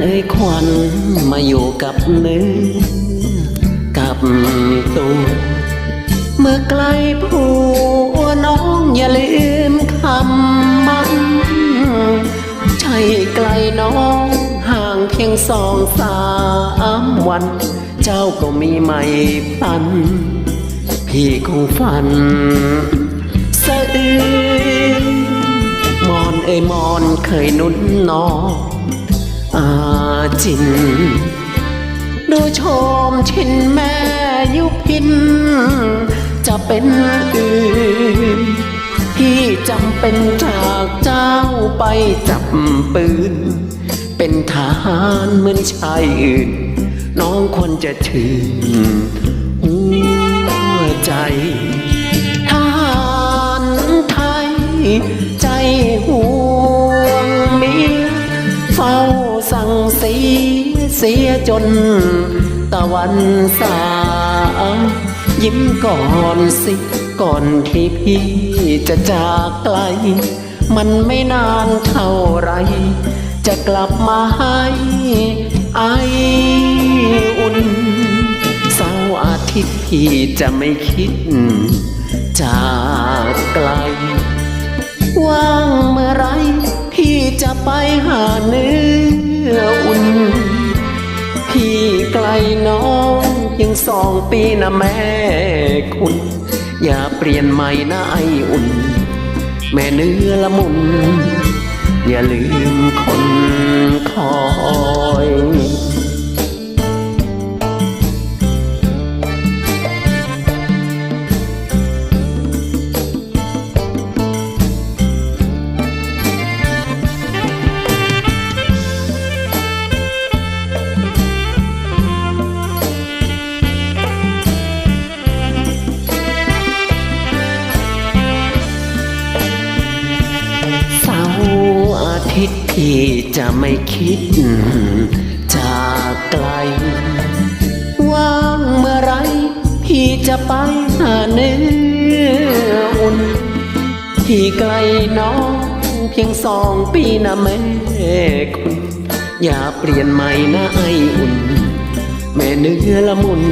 เอ้ยควันมาอยู่กับเนื้อกับตัวเมื่อไกลผัวน้องอย่าลืมคำมันใช่ไกลน้องห่างเพียงสองสามวัน เจ้าก็มีไม่พัน พี่คงฝันสะอื้นมอนเอ้ยมอนเคยนุ่นน้อง อาจิน ดูชมชินแม่ยุพิน จะเป็นอื่น พี่จำเป็นจากเจ้าไปจับปืน เป็นทหารเหมือนชายอื่น น้องควรจะชื่นหัวใจทหารไทยใจห่ว สั่งเสียเสียจน ตะวันสายยิ้มก่อนสิก่อนที่พี่จะจากไกล มันไม่นานเท่าไร จะกลับมาให้ไออุ่นเสาร์อาทิตย์พี่จะไม่คิด จากไกล ว่างเมื่อไร พี่จะไปหาเนื้อ อุ่น พี่ไกลน้องยังสองปีนะแม่คุณ อย่าเปลี่ยนใหม่นะไออุ่น แม่เนื้อละมุน อย่าลืมคนคอย ร์อาทิตย์พี่จะไม่คิด จากไกล ว่างเมื่อไรพี่จะไปหาเนื้ออุ่นพี่ไกลน้องเพียงสองปีนะแม่คุณ อย่าเปลี่ยนใหม่นะไออุ่น แม่เนื้อละมุน